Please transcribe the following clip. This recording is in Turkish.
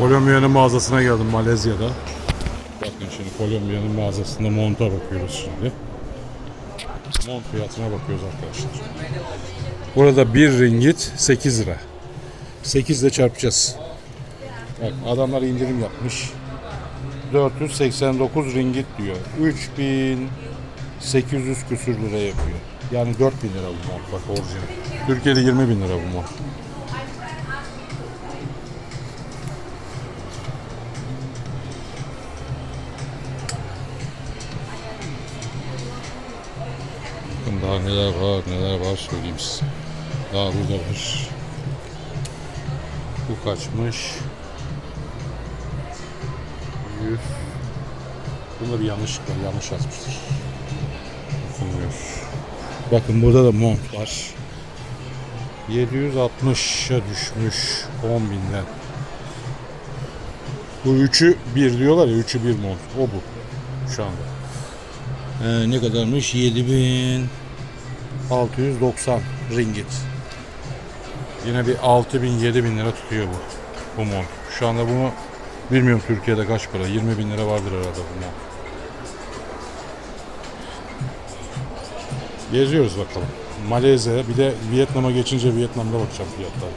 Kolombiya'nın mağazasına geldim Malezya'da. Bakın şimdi Kolombiya'nın mağazasında monta bakıyoruz şimdi. Mont fiyatına bakıyoruz arkadaşlar. Burada 1 ringgit 8 lira. 8 ile çarpacağız. Bak adamlar indirim yapmış. 489 ringgit diyor. 3800 küsür lira yapıyor. Yani 4000 lira bu mont bak orijinal. Türkiye'de 20 bin lira bu mont. Bakın daha neler var neler var söyleyeyim size. Daha burada var. Bu kaçmış? 100. Bunda bir yanlışlık var. Yanlış yazmıştır. Okunmuyor. Bakın burada da mont var. 760'a düşmüş 10 binden. Bu üçü bir diyorlar ya üçü bir mont. O bu şu anda. Ee, ne kadarmış? 7690 ringgit. Yine bir 6000 7000 lira tutuyor bu. Bu mont. Şu anda bunu bilmiyorum Türkiye'de kaç para. 20 bin lira vardır herhalde bu mont. Geziyoruz bakalım. Malezya bir de Vietnam'a geçince Vietnam'da bakacağım fiyatlar.